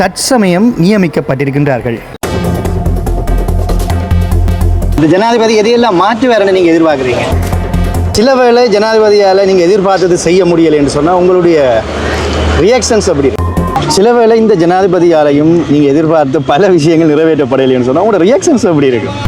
தற்சமயம் நியமிக்கப்பட்டிருக்கின்றார்கள். இந்த ஜனாதிபதி எதையெல்லாம் மாற்றி மாற்றுவாருன்னு நீங்கள் எதிர்பார்க்குறீங்க? சில வேளை ஜனாதிபதியால் நீங்கள் எதிர்பார்த்தது செய்ய முடியலை என்று சொன்னால் உங்களுடைய ரியாக்ஷன்ஸ் அப்படி சில வேளை இந்த ஜனாதிபதியாலையும் நீங்கள் எதிர்பார்த்து பல விஷயங்கள் நிறைவேற்றப்படலைன்னு சொன்னால் உங்களோட ரியாக்ஷன்ஸ் எப்படி இருக்கும்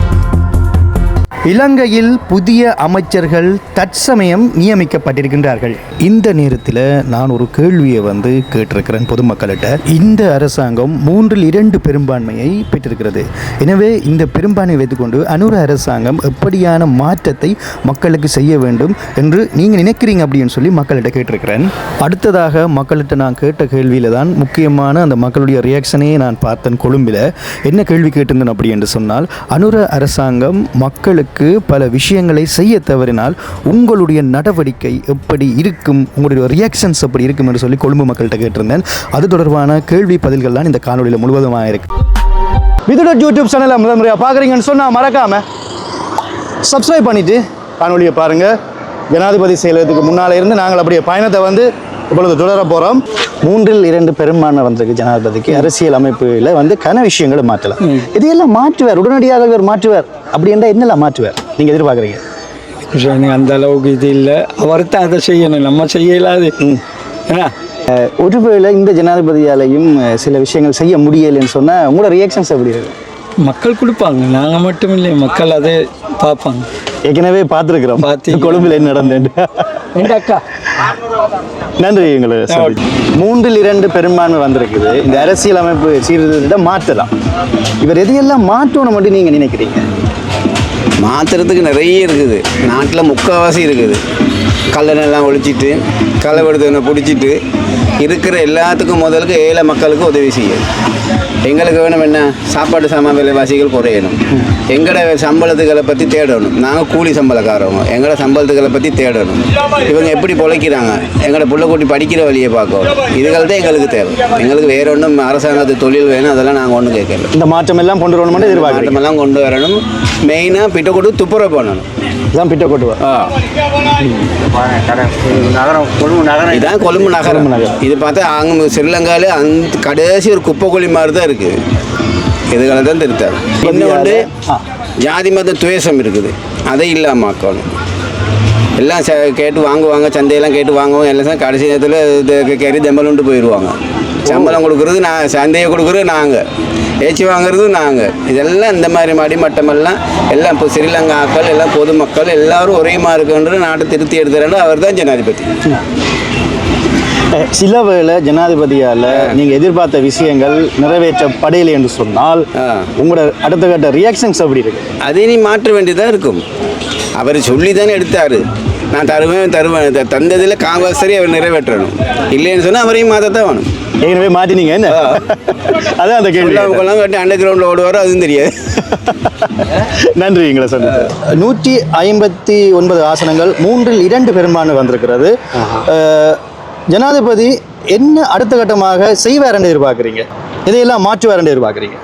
இலங்கையில் புதிய அமைச்சர்கள் தற்சமயம் நியமிக்கப்பட்டிருக்கின்றார்கள். இந்த நேரத்தில் நான் ஒரு கேள்வியை வந்து கேட்டிருக்கிறேன் பொதுமக்கள்கிட்ட. இந்த அரசாங்கம் மூன்றில் இரண்டு பெரும்பான்மையை பெற்றிருக்கிறது. எனவே இந்த பெரும்பான்மையை வைத்துக்கொண்டு அனுர அரசாங்கம் எப்படியான மாற்றத்தை மக்களுக்கு செய்ய வேண்டும் என்று நீங்கள் நினைக்கிறீங்க அப்படின்னு சொல்லி மக்கள்கிட்ட கேட்டிருக்கிறேன். அடுத்ததாக மக்கள்கிட்ட நான் கேட்ட கேள்வியில் தான் முக்கியமான அந்த மக்களுடைய ரியாக்ஷனையே நான் பார்த்தேன் கொழும்பில். என்ன கேள்வி கேட்டிருந்தேன் அப்படி என்று சொன்னால் அனுர அரசாங்கம் மக்கள் உங்களுக்கு பல விஷயங்களை செய்ய தவறினால் உங்களுடைய நடவடிக்கை எப்படி இருக்கும்? உங்களுடைய ரியாக்ஷன்ஸ் எப்படி இருக்கும் என்று சொல்லி கொழும்பு மக்கள்கிட்ட கேட்டிருந்தேன். அது தொடர்பான கேள்வி பதில்கள்லாம் இந்த காணொலியில் முழுவதுமாக இருக்கு. விதுட யூடியூப் சேனலை முதல் முறையாக பார்க்குறீங்கன்னு சொன்னால் மறக்காமல் சப்ஸ்கிரைப் பண்ணிவிட்டு காணொலியை பாருங்கள் ஜனாதிபதி செயலகத்துக்கு முன்னால் இருந்து நாங்கள் அப்படியே பயணத்தை வந்து இப்பொழுது தொடர போகிறோம் மூன்றில் இரண்டு பெரும்பான்மை வந்திருக்கு ஜனாதிபதிக்கு. அரசியல் அமைப்பில் வந்து கன விஷயங்களை மாற்றலாம். இதையெல்லாம் மாற்றுவார். உடனடியாக இவர் மாற்றுவார். அப்படி என்றால் என்னெல்லாம் மாற்றுவார்? நீங்கள் எதிர்பார்க்குறீங்க? கிருஷ்ணன் அந்த அளவுக்கு இது இல்லை. அவர் தான் அதை செய்யணும். நம்ம செய்ய இயலாது ஏன்னா ஒருவேளை இந்த ஜனாதிபதியாலையும் சில விஷயங்கள் செய்ய முடியலைன்னு சொன்னால் உங்களோட ரியாக்ஷன்ஸ் எப்படி இருக்கு மக்கள் கொடுப்பாங்க. நாங்கள் மட்டும் இல்லை மக்கள் அதை பார்ப்பாங்க. ஏற்கனவே பார்த்துருக்குறோம். பார்த்தீங்க. கொழும்பில் என்ன நடந்தேன் அக்கா? நன்றி எங்களை. மூன்றில் இரண்டு பெரும்பான்மை வந்திருக்குது. இந்த அரசியல் அமைப்பு சீர்திருத்தத்தை மாற்றலாம். இவர் எதையெல்லாம் மாற்றணும் மட்டும் நீங்கள் நினைக்கிறீங்க? மாற்றுறதுக்கு நிறைய இருக்குது. நாட்டில் முக்கால்வாசி இருக்குது. கல்லணெல்லாம் ஒழிச்சிட்டு களவெடுத்தவனை பிடிச்சிட்டு இருக்கிற எல்லாத்துக்கும் முதலுக்கு ஏழை மக்களுக்கு உதவி செய்யும் எங்களுக்கு வேணும் என்ன? சாப்பாடு சாமான் விலைவாசிகள் குறையணும். எங்களோட சம்பளத்துகளை பற்றி தேடணும். நாங்கள் கூலி சம்பளக்காரவங்க. எங்களோட சம்பளத்துகளை பற்றி தேடணும். இவங்க எப்படி பொழைக்கிறாங்க? எங்களோட புள்ளக்குட்டி படிக்கிற வழியை பார்க்கணும். இதுகள் தான் எங்களுக்கு தேவை. எங்களுக்கு வேற ஒன்றும் அரசாங்கத்து தொழில் வேணும். அதெல்லாம் நாங்கள் ஒன்றும் கேட்கல. இந்த மாற்றம் எல்லாம் கொண்டு வரணும் மாற்றமெல்லாம் கொண்டு வரணும். மெயினாக பிட்ட கொண்டு துப்புரவு பண்ணணும். இதான் பிட்ட கொட்டுவா. இதான் கொழும்பு நகரம். இது பார்த்தா அங்கே ஸ்ரீலங்காவில் அந்த கடைசி ஒரு குப்பை குழி மாதிரி தான் இருக்குது இதுகளை தான் திருத்தாரு இன்னொன்று ஜாதி மத துவேஷம் இருக்குது. அதை இல்லாமக்கணும் எல்லாம் ச கேட்டு வாங்குவாங்க சந்தையெல்லாம் கேட்டு வாங்குவாங்க எல்லாம் கடைசி நேரத்தில் கறி தம்பலுண்டு போயிடுவாங்க சம்பளம் கொடுக்குறது நான் சந்தையை கொடுக்குறது நாங்கள் ஏச்சி வாங்குறது நாங்கள் இதெல்லாம் இந்த மாதிரி மடிமட்டமெல்லாம் எல்லாம் இப்போ ஸ்ரீலங்கா ஆக்கள் எல்லாம் பொதுமக்கள் எல்லாரும் ஒரே மாதிரி இருக்குன்ற நாட்டை திருத்தி எடுத்துறாரு அவர் தான் ஜனாதிபதி. சில வேளை ஜனாதிபதியால் நீங்கள் எதிர்பார்த்த விஷயங்கள் நிறைவேற்றப்படையலை என்று சொன்னால். உங்களோட அடுத்த கட்ட ரியாக்ஷன்ஸ் எப்படி இருக்கு? அதை நீ மாற்ற வேண்டியதாக இருக்கும். அவர் சொல்லி தானே எடுத்தார். நான் தருவேன் தருவேன். தந்ததில் காம்பல்சரி அவர் நிறைவேற்றணும். இல்லைன்னு சொன்னால் அவரையும் மாற்றத்தான் வேணும். ஏற்கனவே மாட்டினீங்க என்ன? அதான் அந்த கேள்வி. கொள்ளாம கட்டி அண்டர் கிரவுண்டில் ஓடுவாரோ அதுவும் தெரியாது. நன்றி எங்களை சொன்னது நூற்றி ஐம்பத்தி ஒன்பது ஆசனங்கள் மூன்றில் இரண்டு பெரும்பான்மை வந்திருக்கிறது. ஜனாதிபதி என்ன அடுத்த கட்டமாக செய்வார் எதிர்பார்க்குறீங்க? இதையெல்லாம் மாற்றுவார் எதிர்பார்க்குறீங்க?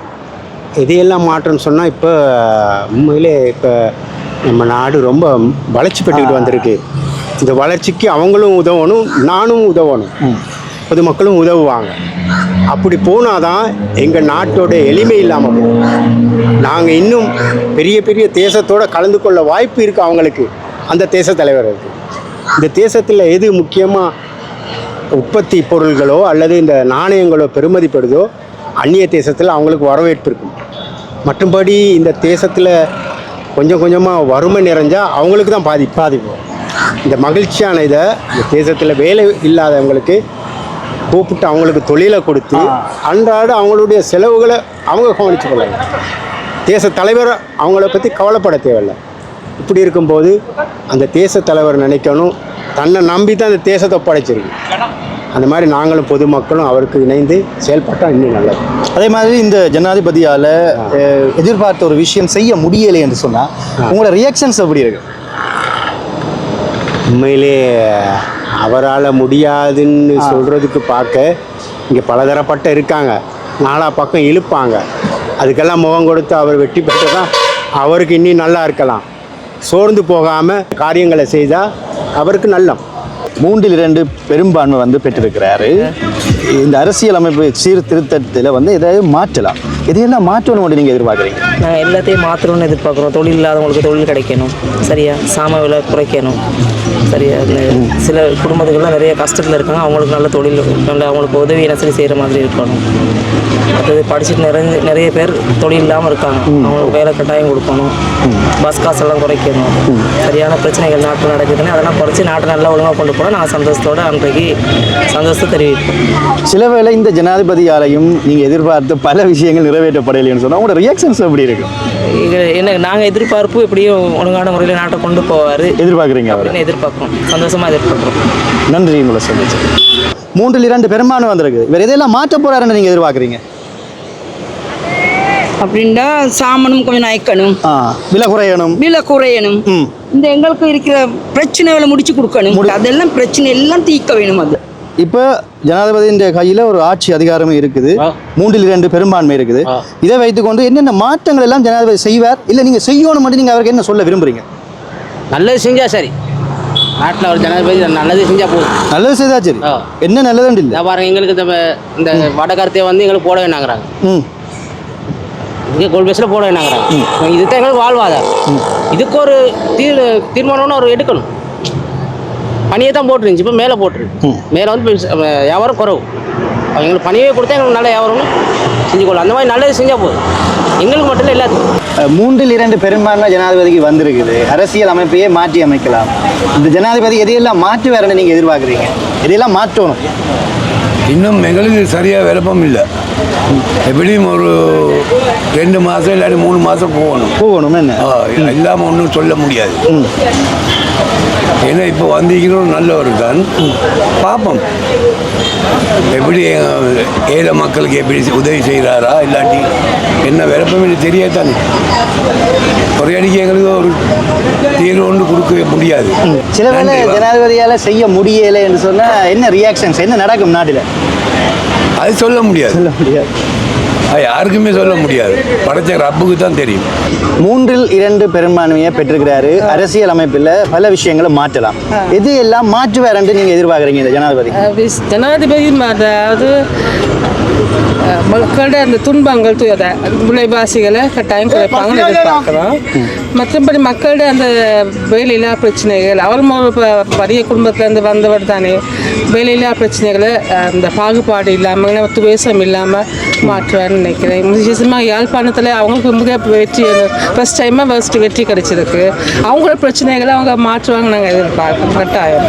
இதையெல்லாம் மாற்றம்னு சொன்னால் இப்போ உண்மையிலே இப்போ நம்ம நாடு ரொம்ப வளர்ச்சி பெற்றுக்கிட்டு வந்திருக்கு. இந்த வளர்ச்சிக்கு அவங்களும் உதவணும் நானும் உதவணும். பொதுமக்களும் உதவுவாங்க. அப்படி போனால் தான் எங்கள் நாட்டோட எளிமை இல்லாமல் போகும். நாங்கள் இன்னும் பெரிய பெரிய தேசத்தோட கலந்து கொள்ள வாய்ப்பு இருக்குது அவங்களுக்கு. அந்த தேச தலைவருக்கு இந்த தேசத்தில் எது முக்கியமாக உற்பத்தி பொருள்களோ அல்லது இந்த நாணயங்களோ பெருமதிப்படுதோ அந்நிய தேசத்தில் அவங்களுக்கு வரவேற்பு இருக்கும். மற்றும்படி இந்த தேசத்தில் கொஞ்சம் கொஞ்சமாக வறுமை நிறைஞ்சால் அவங்களுக்கு தான் பாதி பாதிப்பு. இந்த மகிழ்ச்சியான இதை இந்த தேசத்தில் வேலை இல்லாதவங்களுக்கு கூப்பிட்டு அவங்களுக்கு தொழிலை கொடுத்து அன்றாட அவங்களுடைய செலவுகளை அவங்க கவனிச்சு கொள்ளாங்க தேச தலைவர் அவங்கள பற்றி கவலைப்பட தேவையில்லை. இப்படி இருக்கும்போது அந்த தேச தலைவர் நினைக்கணும். தன்னை நம்பி தான் அந்த தேசத்தை ஒப்படைச்சிருக்கு அந்த மாதிரி நாங்களும் பொதுமக்களும் அவருக்கு இணைந்து செயல்பட்டால் இன்னும் நல்லது. அதே மாதிரி இந்த ஜனாதிபதியால் எதிர்பார்த்த ஒரு விஷயம் செய்ய முடியலை என்று சொன்னால் உங்களோட ரியாக்ஷன்ஸ் எப்படி இருக்கு? உண்மையிலே அவரால் முடியாதுன்னு சொல்கிறதுக்கு பார்க்க இங்கே பலதரப்பட்ட இருக்காங்க. நாலா பக்கம் இழுப்பாங்க. அதுக்கெல்லாம் முகம் கொடுத்து அவர் வெற்றி பெற்றதான் அவருக்கு இன்னும் நல்லா இருக்கலாம். சோர்ந்து போகாமல் காரியங்களை செய்தால் அவருக்கு நல்லம். மூன்றில் இரண்டு பெரும்பான்மை வந்து பெற்றிருக்கிறாரு. இந்த அரசியல் அமைப்பு சீர்திருத்தத்தில் வந்து எதாவது மாற்றலாம். இதையெல்லாம் மாற்றணும் நீங்கள் எதிர்பார்க்குறீங்க? நாங்கள் எல்லாத்தையும் மாற்றணும்னு எதிர்பார்க்குறோம். தொழில் இல்லாதவங்களுக்கு தொழில் கிடைக்கணும். சரியா? சாம விலை குறைக்கணும். சரியாக சில குடும்பத்துக்கெல்லாம் நிறைய கஷ்டத்தில் இருக்காங்க. அவங்களுக்கு நல்ல தொழில் நல்ல அவங்களுக்கு உதவி நசரி செய்கிற மாதிரி இருக்கணும். அடுத்தது படிச்சுட்டு நிறைய நிறைய பேர் தொழில் இல்லாமல் இருக்காங்க. அவங்களுக்கு வேலை கட்டாயம் கொடுக்கணும். பஸ் காசெல்லாம் குறைக்கணும். சரியான பிரச்சனைகள் நாட்டில் நடக்குதுன்னு அதெல்லாம் குறைச்சி நாட்டை நல்லா ஒழுங்காக கொண்டு போனால் நான் சந்தோஷத்தோட அன்றைக்கு சந்தோஷத்தை தெரிவிப்போம் சில வேளை இந்த ஜனாதிபதியாலையும் நீங்கள் எதிர்பார்த்த பல விஷயங்கள் நிறைவேற்றப்படலைன்னு சொன்னால் உங்களோட ரியாக்ஷன்ஸ் எப்படி இருக்கும் என்ன நாங்கள் எதிர்பார்ப்பு எப்படியும் ஒழுங்கான முறையில் நாட்டை கொண்டு போவார். எதிர்பார்க்குறீங்க அவர்? அப்படின்னு எதிர்பார்க்குறோம். சந்தோஷமாக எதிர்பார்க்குறோம். நன்றி உங்களை சந்திச்சு. மூன்றில் இரண்டு பெரும்பான்மை வந்திருக்கு. வேறு எதையெல்லாம் மாற்ற போறாருன்னு நீங்கள் எதிர்பார்க்குறீங்க? அப்படின்னா சாமனும் கொஞ்சம் நயக்கணும் ஆ விலை குறையணும் விலை குறையணும் ம். இந்த எங்களுக்கு இருக்கிற பிரச்சனைகளை முடிச்சு கொடுக்கணும். அதெல்லாம் பிரச்சனை எல்லாம் தீர்க்க வேணும் அது. இப்போ ஜனாதிபதியின் கையில் ஒரு ஆட்சி அதிகாரமும் இருக்குது. மூன்றில் இரண்டு பெரும்பான்மை இருக்குது. இதை வைத்துக்கொண்டு என்னென்ன மாற்றங்கள் எல்லாம் ஜனாதிபதி செய்வார்? இல்லை நீங்கள் செய்யணும் மட்டும் நீங்கள் அவருக்கு என்ன சொல்ல விரும்புறீங்க? நல்லது செஞ்சா சரி. நாட்டில் ஒரு ஜனாதிபதி நல்லது செஞ்சா போதும். நல்லது செய்தா சரி. என்ன நல்லதுன்னு இல்லை பாருங்க எங்களுக்கு இந்த வடகரத்தையை வந்து எங்களுக்கு போட வேணாங்கிறாங்க. ம். இங்கே கோல்பேஸில் போட வேணாங்கிறாங்க. இதுதான் எங்களுக்கு வாழ்வாதாரம். இதுக்கு ஒரு தீர் தீர்மானம்னு ஒரு எடுக்கணும். பனியை தான் போட்டுருந்துச்சு. இப்போ மேலே போட்டுருக்கு. மேலே வந்து வியாபாரம் குறவு. அவங்களுக்கு பணியே கொடுத்தா எங்களுக்கு நல்ல வியாபாரம்னு செஞ்சுக்கொள்ளலாம் அந்த மாதிரி நல்லது செஞ்சால் போதும். எங்களுக்கு மட்டும் இல்லை எல்லாத்துக்கும். மூன்றில் இரண்டு பெரும்பான்மை ஜனாதிபதிக்கு வந்திருக்குது. அரசியல் அமைப்பையே மாற்றி அமைக்கலாம். இந்த ஜனாதிபதி எதையெல்லாம் மாற்றுவாருன்னு நீங்கள் எதிர்பார்க்குறீங்க? எதையெல்லாம் மாற்றணும்? இன்னும் எங்களுக்கு சரியாக விருப்பம் இல்லை. எப்படியும் ஒரு ரெண்டு மாதம் இல்லாட்டி மூணு மாதம் போகணும். போகணும் என்ன? இல்லாமல் ஒன்றும் சொல்ல முடியாது. ஏன்னா இப்போ வந்திருக்கிறோம் நல்லவர் தான் பார்ப்போம் எப்படி ஏழை மக்களுக்கு எப்படி உதவி செய்கிறாரா இல்லாட்டி என்ன விருப்பம் இல்லை தெரியாதானே. ஒரே அடிக்கு எங்களுக்கு ஒரு தீர்வு ஒன்று கொடுக்க முடியாது. சில வேளை நன்றி, வா. ஜனாதிபதியால் செய்ய முடியலை என்று சொன்னால் என்ன ரியாக்ஷன்ஸ் என்ன நடக்கும் நாட்டில்? அது சொல்ல முடியாது. சொல்ல முடியாது. யாருக்குமே சொல்ல முடியாது. படைச்ச ரப்புக்கு தான் தெரியும். மூன்றில் இரண்டு பெரும்பான்மையை பெற்றிருக்கிறாரு. அரசியல் அமைப்பில் பல விஷயங்களை மாற்றலாம். எது எல்லாம் மாற்றுவாருன்னு நீங்கள் எதிர்பார்க்குறீங்க இந்த ஜனாதிபதி? ஜனாதிபதி அதாவது மக்களோட அந்த துன்பங்கள் துயர விலைவாசிகளை கட்டாயம் குறைப்பாங்கன்னு எதிர்பார்க்குறோம் மற்றபடி மக்களோட அந்த வேலையில்லா பிரச்சனைகள் ப- வறிய குடும்பத்திலேருந்து வந்தவர் தானே. வேலையில்லா பிரச்சனைகளை அந்த பாகுபாடு இல்லாமல் துவேஷம் இல்லாமல் மாற்றுவார்னு நினைக்கிறேன். விசேஷமாக யாழ்ப்பாணத்தில் அவங்களுக்கு மிக வெற்றி ஃபஸ்ட் டைமாக ஃபர்ஸ்ட் வெற்றி கிடைச்சிருக்கு. அவங்களோட பிரச்சனைகளை அவங்க மாற்றுவாங்க நாங்கள் எதிர்பார்க்கிறோம். கட்டாயம்.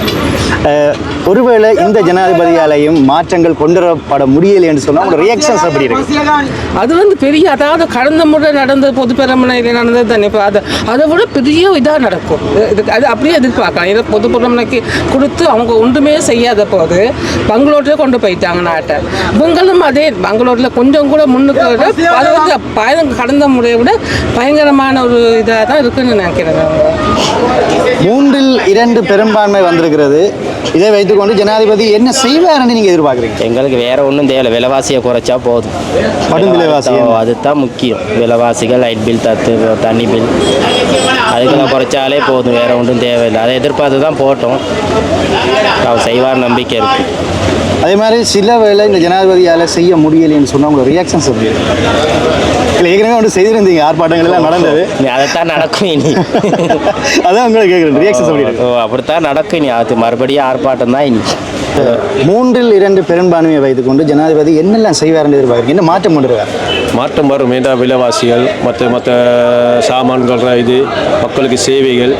ஒருவேளை இந்த ஜனாதிபதியாலையும் மாற்றங்கள் கொண்டு வரப்பட முடியலை என்று சொன்னால் உங்களோட ரியாக்ஷன்ஸ் அப்படி இருக்கு? அது வந்து பெரிய அதாவது கடந்த முறை நடந்த பொது பெருமனையில் நடந்தது தானே இப்போ அது அதை விட பெரிய இதாக நடக்கும். இது அது அப்படியே எதிர்பார்க்கலாம். இதை பொது பெருமனைக்கு கொடுத்து அவங்க ஒன்றுமே செய்யாத போது. பெங்களூர்லேயே கொண்டு போயிட்டாங்க நாட்டை. இவங்களும் அதே பெங்களூரில் கொஞ்சம் கூட முன்னுக்கு விட அது வந்து கடந்த முறையை விட பயங்கரமான ஒரு இதாக தான் இருக்குன்னு நினைக்கிறேன் மூன்றில் இரண்டு பெரும்பான்மை வந்திருக்கிறது. இதை வைத்துக்கொண்டு ஜனாதிபதி என்ன செய்வாருன்னு நீங்கள் எதிர்பார்க்குறீங்க? எங்களுக்கு வேற ஒன்றும் தேவையில்ல. விலைவாசியை குறைச்சா போதும். கடும் விலைவாசி அதுதான் முக்கியம். விலைவாசிகள் லைட் பில் தத்து தண்ணி பில் அதுக்கெல்லாம் குறைச்சாலே போதும். வேற ஒன்றும் தேவையில்லை. அதை எதிர்பார்த்து தான் போட்டோம். அவர் செய்வார் நம்பிக்கை இருக்கு. அதே மாதிரி சில வேளை இந்த ஜனாதிபதியால் செய்ய முடியலைன்னு சொன்னால் உங்களோட ரியாக்ஷன்ஸ் எப்படி? இருக்கு இல்லை ஏற்கனவே ஒன்று செய்திருந்தீங்க ஆர்ப்பாட்டங்கள் எல்லாம் நடந்தது. இனி அதைத்தான் நடக்கும் இனி. அதான் உங்களை கேட்குறேன் இருக்கு ஓ அப்படித்தான் நடக்கும் இனி. அது மறுபடியும் ஆர்ப்பாட்டம் தான் இனி. மூன்றில் இரண்டு பெரும்பான்மையை வைத்துக்கொண்டு ஜனாதிபதி என்னெல்லாம் செய்வார்னு எதிர்பார்க்குறீங்க? என்ன மாற்றம் கொண்டு மாற்றம் வரும். ஏண்டா விலைவாசிகள் மற்ற மற்ற சாமான்கள் இது மக்களுக்கு சேவைகள்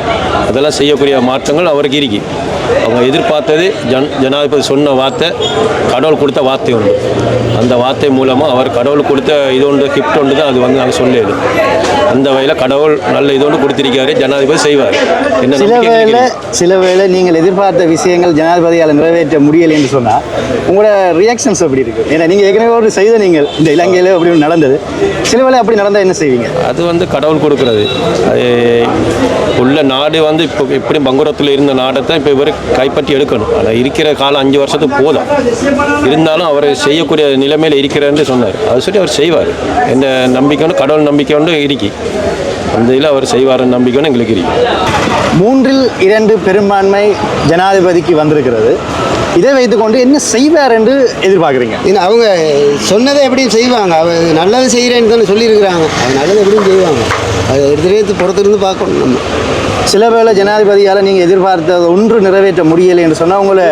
அதெல்லாம் செய்யக்கூடிய மாற்றங்கள் அவருக்கு இருக்கு. அவங்க எதிர்பார்த்தது ஜன் ஜனாதிபதி சொன்ன வார்த்தை கடவுள் கொடுத்த வார்த்தை உண்டு. அந்த வார்த்தை மூலமாக அவர் கடவுள் கொடுத்த இது ஒன்று கிஃப்ட் ஒன்று தான் அது வந்து நாங்கள் சொல்லல அந்த வகையில் கடவுள் நல்ல இது ஒன்று கொடுத்திருக்காரு ஜனாதிபதி செய்வார். என்ன சில வேளை இருக்குது. சில வேளை நீங்கள் எதிர்பார்த்த விஷயங்கள் ஜனாதிபதியால் நிறைவேற்ற முடியலை என்று சொன்னால் உங்களோட ரியாக்ஷன்ஸ் எப்படி இருக்கு? ஏன்னா நீங்கள் ஏற்கனவே ஒரு செய்த நீங்கள் இந்த இலங்கையில் அப்படி ஒன்று நடந்தது சில வேளை அப்படி நடந்தால் என்ன செய்வீங்க? அது வந்து கடவுள் கொடுக்கறது. அது உள்ள நாடு வந்து இப்போ எப்படி பங்குரத்தில் இருந்த நாடை தான் இப்போ இவர் கைப்பற்றி எடுக்கணும். ஆனால் இருக்கிற காலம் அஞ்சு வருஷத்துக்கு போதும். இருந்தாலும் அவர் செய்யக்கூடிய நிலைமையில் இருக்கிறாருன்னு சொன்னார். அது சொல்லி அவர் செய்வார். என்ன நம்பிக்கைன்னு கடவுள் நம்பிக்கைன்னு இருக்கு அந்த இதில் அவர் செய்வார்னு நம்பிக்கைன்னு எங்களுக்கு இருக்கு. மூன்றில் இரண்டு பெரும்பான்மை ஜனாதிபதிக்கு வந்திருக்கிறது. இதை வைத்துக்கொண்டு என்ன செய்வார் என்று எதிர்பார்க்குறீங்க அவங்க சொன்னதை எப்படியும் செய்வாங்க. அவ நல்லது செய்கிறேன்னு தானே சொல்லியிருக்கிறாங்க. அது நல்லது எப்படியும் செய்வாங்க. அது எடுத்து பொறுத்திருந்து பார்க்கணும் நம்ம. சில வேளை ஜனாதிபதியால் நீங்கள் எதிர்பார்த்தது ஒன்று நிறைவேற்ற முடியலை என்று சொன்னால் உங்களை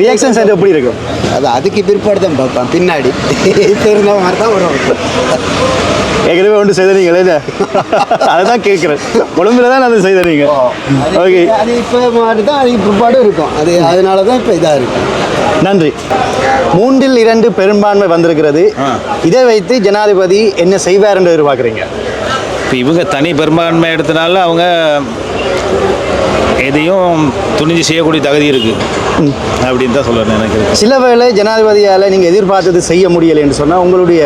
ரியாக்ஷன்ஸ் எப்படி இருக்கும்? அது அதுக்கு பிற்பாடு தான் பார்ப்பான் பின்னாடி. தெரிஞ்ச மாதிரி தான் வரும். ஏற்கனவே ஒன்று செய்தீங்களே அதை தான் கேட்குறேன். கொழும்புல தான் அதை செய்தீங்க ஓகே. அது இப்போ மாதிரி தான் அதுக்கு பிற்பாடும் இருக்கும். அது அதனால தான் இப்போ இதாக இருக்கும் நன்றி. மூன்றில் இரண்டு பெரும்பான்மை வந்திருக்கிறது. இதை வைத்து ஜனாதிபதி என்ன செய்வார் என்று எதிர்பார்க்குறீங்க? இப்போ இவங்க தனி பெரும்பான்மை எடுத்தனால அவங்க எதையும் துணிஞ்சு செய்யக்கூடிய தகுதி இருக்குது அப்படின்னு தான் சொல்ல நினைக்கிறேன். சில வேளை ஜனாதிபதியால் நீங்கள் எதிர்பார்த்தது செய்ய முடியலை என்று சொன்னால் உங்களுடைய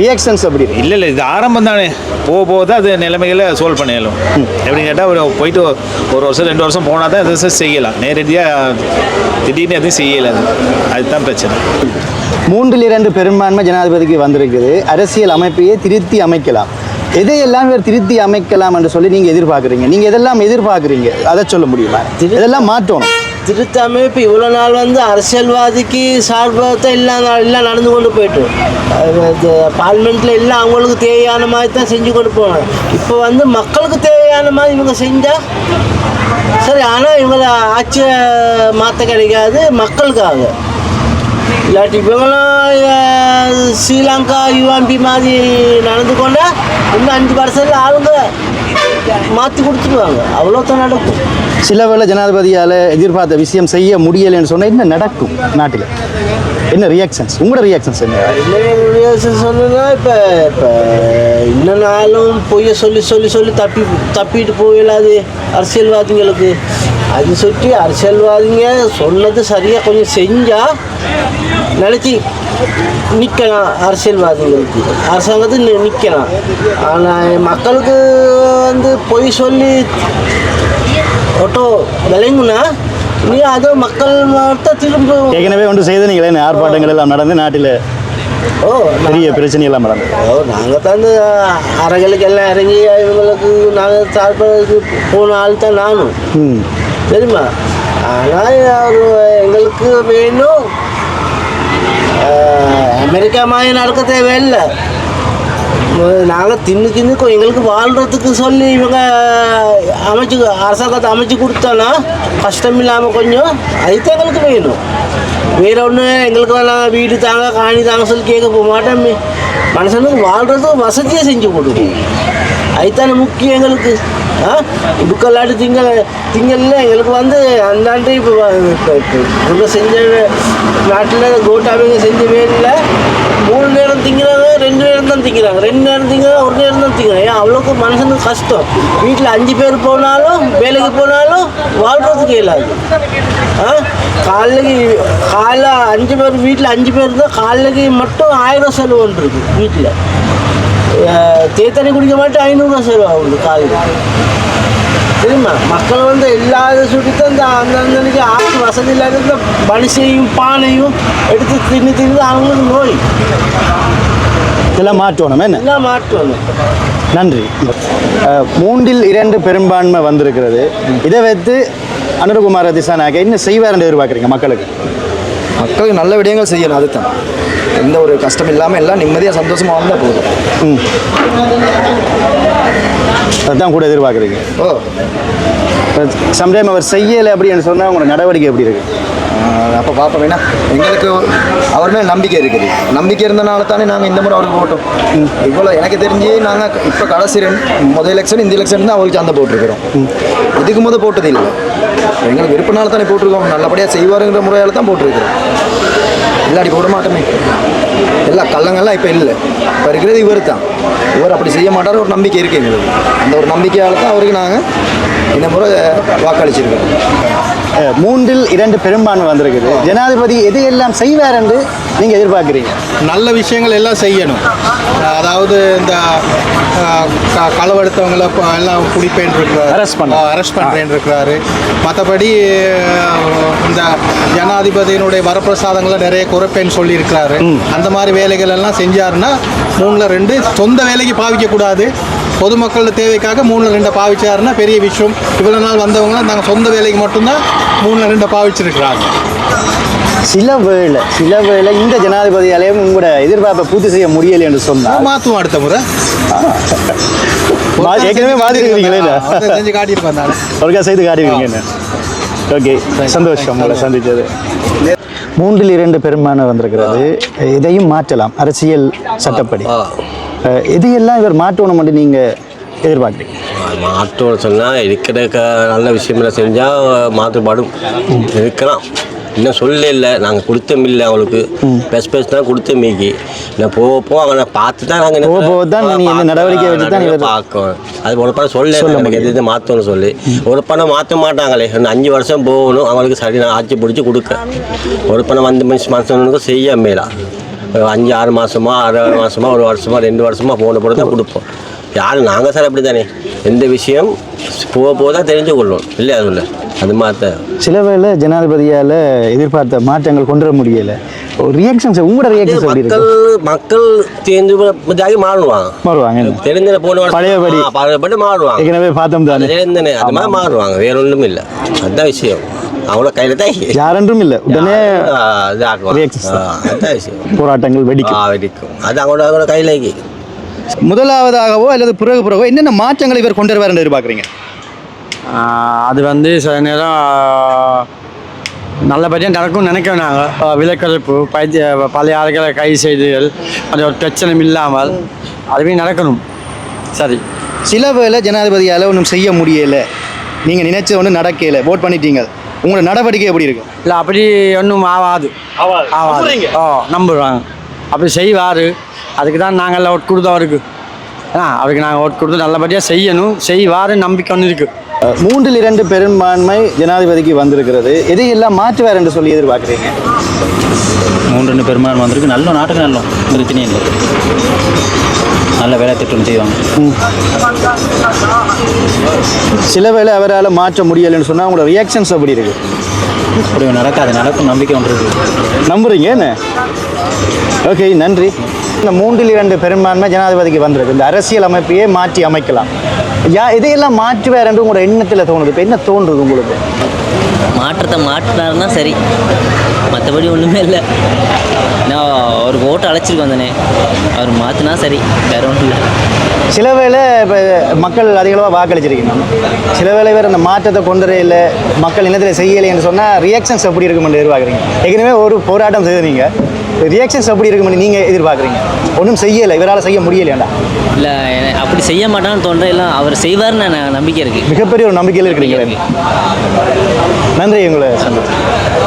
ரியாக்ஷன்ஸ் அப்படி. இல்லை இல்லை இது ஆரம்பம் தானே. போக போக தான் அது நிலைமைகளை சால்வ் பண்ணிடலாம். எப்படின்னு கேட்டால் ஒரு போயிட்டு ஒரு வருஷம் ரெண்டு வருஷம் போனால் தான் எதை செய்யலாம். நேரடியாக திடீர்னு எதுவும் செய்யலை அது. அதுதான் பிரச்சனை. மூன்றில் இரண்டு பெரும்பான்மை ஜனாதிபதிக்கு வந்திருக்குது. அரசியல் அமைப்பையே திருத்தி அமைக்கலாம். எதையெல்லாம் இவர் திருத்தி அமைக்கலாம் என்று சொல்லி நீங்கள் எதிர்பார்க்குறீங்க? நீங்கள் எதெல்லாம் எதிர்பார்க்குறீங்க? அதை சொல்ல முடியுமா? இதெல்லாம் மாற்றணும்? திருத்தமைப்பு இவ்வளோ நாள் வந்து அரசியல்வாதிக்கு சார்பாக எல்லாம் நா- எல்லாம் நடந்து கொண்டு போயிட்டு. பார்லிமெண்ட்டில் எல்லாம் அவங்களுக்கு தேவையான மாதிரி தான் செஞ்சு கொண்டு போனாங்க. இப்போ வந்து மக்களுக்கு தேவையான மாதிரி இவங்க செஞ்சால் சரி ஆனால் இவங்களை ஆட்சியை மாற்ற கிடைக்காது மக்களுக்காக. இல்லாட்டி இவங்களாம் ஸ்ரீலங்கா யூஎம்பி மாதிரி நடந்து கொண்டால் இன்னும் அஞ்சு வருஷத்தில் ஆளுங்க மாற்றி கொடுத்துருவாங்க. அவ்வளோதான் நடக்கும். சில வேளை ஜனாதிபதியால் எதிர்பார்த்த விஷயம் செய்ய முடியலைன்னு சொன்னால் என்ன நடக்கும் நாட்டில்? என்ன ரியாக்ஷன்ஸ் உங்களோட ரியாக்ஷன்ஸ் என்ன? சொன்னா இப்போ இப்போ இன்னும் நாளும் பொய்ய சொல்லி சொல்லி சொல்லி தப்பி தப்பிட்டு போயிடாது அரசியல்வாதிங்களுக்கு. அது சுற்றி அரசியல்வாதிங்க சொன்னது சரியாக கொஞ்சம் செஞ்சால் நினச்சி நிற்கலாம் அரசியல்வாதிகளுக்கு அரசாங்கத்துக்கு நிற்கலாம் ஆனால் மக்களுக்கு வந்து பொய் சொல்லி ஒட்டோ விளங்குனா நீ அதை மக்கள் திரும்ப ஏற்கனவே ஒன்று செய்தீங்களே என்ன ஆர்ப்பாட்டங்கள் எல்லாம் நடந்து நாட்டில் ஓ பெரிய பிரச்சனை எல்லாம் நடந்தது ஓ நாங்கள் தான் அறைகளுக்கு எல்லாம் இறங்கி இவங்களுக்கு நாங்கள் சார்பாக போன ஆள் தான் நானும். ம். தெரியுமா? ஆனால் எங்களுக்கு வேணும். அமெரிக்கா மாதிரி நடக்க தேவையில்லை. நாங்கள் தின்னு தின்னு எங்களுக்கு வாழ்கிறதுக்கு சொல்லி இவங்க அமைச்சு அரசாங்கத்தை அமைச்சு கொடுத்தோன்னா கஷ்டம் இல்லாமல் கொஞ்சம் அதுதான் எங்களுக்கு வேணும். வேற ஒன்று எங்களுக்கு வேணாம் வீடு தாங்க காணி தாங்க சொல்லி கேட்க போக மாட்டோமே. மனுஷனுக்கு வாழ்கிறதுக்கு வசதியை செஞ்சு கொடுக்கும் அதுதானே முக்கியம் எங்களுக்கு. ஆ? திங்கள் திங்கள்ல எங்களுக்கு வந்து அந்தாண்டு இப்போ செஞ்ச நாட்டில் கோட்டாபிங்க செஞ்ச வேலையில் மூணு நேரம் திங்கிறாங்க ரெண்டு நேரம் தான் திங்கிறாங்க. ரெண்டு நேரம் திங்கிறாங்க ஒரு நேரம் தான் திங்கிறாங்க. ஏன்? அவ்வளோக்கு மனுஷனுக்கு கஷ்டம். வீட்டில் அஞ்சு பேர் போனாலும் வேலைக்கு போனாலும் வாழ்கிறதுக்கு இயலாது. ஆ? காலைக்கு காலைல அஞ்சு பேர் வீட்டில் அஞ்சு பேர் தான் காலைக்கு மட்டும் ஆயிரம் செலவு இருக்குது வீட்டில் தேத்தண்ணி குடிக்க மாட்டேன் ஐநூறுரூவா செலவு ஆகுது காலையில் தெரியுமா மக்கள் வந்து எல்லாத சுட்டித்தான் இந்த அந்தன்னைக்கு ஆட்சி வசதி இல்லாத பனிசையும் பானையும் எடுத்து தின்னு தின்னு அவங்களுக்கு நோய் இதெல்லாம் மாற்றணும் என்ன எல்லாம் மாற்றணும் நன்றி மூன்றில் இரண்டு பெரும்பான்மை வந்திருக்கிறது இதை வைத்து அனுரகுமார திசாநாயக என்ன செய்வார்னு எதிர்பார்க்குறீங்க மக்களுக்கு மக்களுக்கு நல்ல விடயங்கள் செய்யணும் அதுதான் எந்த ஒரு கஷ்டம் இல்லாமல் எல்லாம் நிம்மதியாக சந்தோஷமாக வந்தால் போதும். ம். அதுதான் கூட எதிர்பார்க்குறீங்க. ஓ. சம்டைம் அவர் செய்யலை அப்படின்னு சொன்னால் உங்களோட நடவடிக்கை எப்படி இருக்கு? அப்போ பார்ப்போம் வேணா எங்களுக்கு அவர் மேல் நம்பிக்கை இருக்குது. நம்பிக்கை இருந்தனால தானே நாங்கள் இந்த முறை அவருக்கு போட்டோம். இவ்வளோ எனக்கு தெரிஞ்சு நாங்கள் இப்போ கடைசி ரெண்டு முதல் எலெக்ஷன் இந்த எலெக்ஷன் தான் அவருக்கு சந்தை போட்டிருக்கிறோம். இதுக்கு முத போட்டது இல்லை. எங்களுக்கு விருப்பனால தானே போட்டிருக்கோம். நல்லபடியாக செய்வாருங்கிற முறையால் தான் போட்டிருக்கிறோம். இல்லாடி போட மாட்டோமே. எல்லா கள்ளங்கள்லாம் இப்போ இல்லை. இப்போ இருக்கிறது இவர் தான் இவர் அப்படி செய்ய மாட்டார் ஒரு நம்பிக்கை இருக்குது எங்களுக்கு. அந்த ஒரு நம்பிக்கையால் தான் அவருக்கு நாங்கள் இந்த முறை வாக்களிச்சிருக்கோம். மூன்றில் இரண்டு பெரும்பான்மை வந்திருக்குது. ஜனாதிபதி எதையெல்லாம் செய்வார் என்று நீங்கள் எதிர்பார்க்குறீங்க? நல்ல விஷயங்கள் எல்லாம் செய்யணும். அதாவது இந்த களவெடுத்தவங்களை எல்லாம் பிடிப்பேன் இருக்கிறாரு Arrest பண்ண. அரெஸ்ட் பண்ணுறேன் இருக்கிறாரு மற்றபடி இந்த ஜனாதிபதியினுடைய வரப்பிரசாதங்களை நிறைய குறைப்பேன்னு சொல்லியிருக்கிறாரு. அந்த மாதிரி வேலைகள் எல்லாம் செஞ்சாருன்னா மூணில் ரெண்டு சொந்த வேலைக்கு பாவிக்க கூடாது பொதுமக்களோட தேவைக்காக மூணு ரெண்டை பாவிச்சாருன்னா பெரிய விஷயம். இவ்வளோ நாள் வந்தவங்க நாங்கள் சொந்த வேலைக்கு மட்டும்தான் மூணு ரெண்டை பாவிச்சிருக்கிறாங்க. சில வேளை சில வேளை இந்த ஜனாதிபதியாலேயும் உங்களோட எதிர்பார்ப்பை பூர்த்தி செய்ய முடியலை என்று சொன்னால். மாற்றுவோம் அடுத்த முறை. ஏற்கனவே ஒருத்தன் செஞ்சு காட்டியிருப்பேன் நான். ஒருக்கா செய்து காட்டுவீங்க ஓகே சந்தோஷம் உங்களை சந்தித்தது. மூன்றில் இரண்டு பெரும்பான்மை வந்திருக்கிறது. இதையும் மாற்றலாம். அரசியல் சட்டப்படி. அஹ், இதையெல்லாம் இவர் மாற்றணும் என்று நீங்கள் எதிர்பார்க்குறீங்க? மாற்றோன்னு சொன்னால் இருக்கிற க நல்ல விஷயமெல்லாம் செஞ்சால் மாற்றுப்பாடும் இருக்கலாம். இன்னும் சொல்ல இல்லை. நாங்கள் கொடுத்தோம் இல்லை அவங்களுக்கு. பெஸ்ட் பெஸ்ட் தான் கொடுத்த மீக்கி நான் போக போக அவனை பார்த்து தான் நாங்கள் போக போக தான் நீ இந்த நடவடிக்கை வச்சு தான் பார்க்கணும். அது ஒரு பணம் சொல்ல எனக்கு எது எது மாற்றணும்னு சொல்லி. ஒரு பணம் மாற்ற மாட்டாங்களே. இன்னும் அஞ்சு வருஷம் போகணும். அவங்களுக்கு சரி நான் ஆட்சி பிடிச்சி கொடுக்க. ஒரு பணம் வந்து மனுஷன் மனுஷனுக்கு செய்ய மேலா. அஞ்சு ஆறு மாதமா ஆறு ஆறு மாதமா ஒரு வருஷமா ரெண்டு வருஷமா போன பொழுது தான் கொடுப்போம். யாரும் நாங்கள் சார் அப்படி தானே எந்த விஷயம் போக போக தான் தெரிஞ்சு கொள்ளும் இல்லையா அது இல்லை அது மாற்ற சில வேளை ஜனாதிபதியால் எதிர்பார்த்த மாற்றங்கள் கொண்டு வர முடியலை. ஒரு ரியாக்ஷன்ஸ் உங்களோட ரியாக்ஷன்ஸ் எப்படி மக்கள் மக்கள் தேர்ந்து இதாகி மாறுவாங்க மாறுவாங்க தெரிஞ்ச போன வருஷம் பழையபடி. பழையபடி மாறுவாங்க. ஏற்கனவே பார்த்தோம் தானே? தெரிந்தனே அது மாதிரி மாறுவாங்க வேற ஒன்றும் இல்லை. அதுதான் விஷயம். அவங்கள கையில் தான் யாரென்றும் இல்லை. உடனே போராட்டங்கள் வெடிக்கும். ஆ, வெடிக்கும். அது அவங்களோட அவங்களோட கையிலேக்கு முதலாவதாகவோ அல்லது பிறகு பிறகோ என்னென்ன மாற்றங்களை இவர் கொண்டு வருவார் எதிர்பார்க்குறீங்க? அது வந்து சில நேரம் நல்லபடியாக நடக்கும்னு நினைக்கிறோம் நாங்கள் விலக்கழிப்பு பைத்திய பழைய ஆளுகளை கைது செய்துகள் அது ஒரு பிரச்சனை இல்லாமல் அதுவே நடக்கணும். சரி. சில வேளை ஜனாதிபதியால் ஒன்றும் செய்ய முடியலை. நீங்கள் நினைச்ச ஒன்றும் நடக்கலை. ஓட் பண்ணிட்டீங்க. உங்களோட நடவடிக்கை எப்படி இருக்கு? இல்லை அப்படி ஒன்றும் ஆகாது ஆகாது ஓ நம்புறாங்க? அப்படி செய்வார். அதுக்கு தான் நாங்கள் ஓட் கொடுத்தோம் அவருக்கு. ஆ அவருக்கு நாங்கள் ஓட் கொடுத்து நல்லபடியாக செய்யணும். செய்வார் நம்பிக்கை ஒன்று இருக்குது மூன்றில் இரண்டு பெரும்பான்மை ஜனாதிபதிக்கு வந்திருக்கிறது. எதையெல்லாம் மாற்றுவார் என்று சொல்லி எதிர்பார்க்குறீங்க? மூன்று ரெண்டு பெருமாள் வந்திருக்கு. நல்ல நாட்டுக்கு நல்ல பிரச்சனையும் இல்லை நல்ல வேலை திட்டம் செய்வாங்க. சில வேளை அவரால் மாற்ற முடியலைன்னு சொன்னால் உங்களோட ரியாக்ஷன்ஸ் எப்படி இருக்கு? அப்படி நடக்காது. நடக்கும் நம்பிக்கை ஒன்று நம்புறீங்க என்ன? ஓகே நன்றி. இந்த மூன்றில் இரண்டு பெரும்பான்மை ஜனாதிபதிக்கு வந்திருக்கு. இந்த அரசியல் அமைப்பையே மாற்றி அமைக்கலாம். யா இதையெல்லாம் மாற்றுவார் என்று உங்களோட எண்ணத்தில் தோணுது. இப்போ என்ன தோன்றுது உங்களுக்கு? மாற்றத்தை மாற்றினாருன்னா சரி. மற்றபடி ஒன்றுமே இல்லை. நான் ஒரு ஓட்டு அழைச்சிருக்கு வந்தனே. அவர் மாற்றினா சரி. வேற ஒன்றும் இல்லை. சில வேளை இப்போ மக்கள் அதிகளவாக வாக்களிச்சிருக்கீங்க. சில வேளை வேறு அந்த மாற்றத்தை கொண்டு இல்லை மக்கள் இனத்தில் செய்யலைன்னு சொன்னால் ரியாக்ஷன்ஸ் எப்படி இருக்குமென்று எதிர்பார்க்குறீங்க? ஏற்கனவே ஒரு போராட்டம் செய்தீங்க. ரியாக்ஷன்ஸ் எப்படி இருக்குமென்று நீங்கள் எதிர்பார்க்குறீங்க? ஒன்றும் செய்யலை இவரால் செய்ய முடியலையாண்டா? இல்லை அப்படி செய்ய மாட்டான்னு தோன்ற எல்லாம் அவர் செய்வார்னு நான் நம்பிக்கை இருக்குது மிகப்பெரிய ஒரு நம்பிக்கையில் இருக்கிறீங்க நன்றி உங்களை சந்திச்சு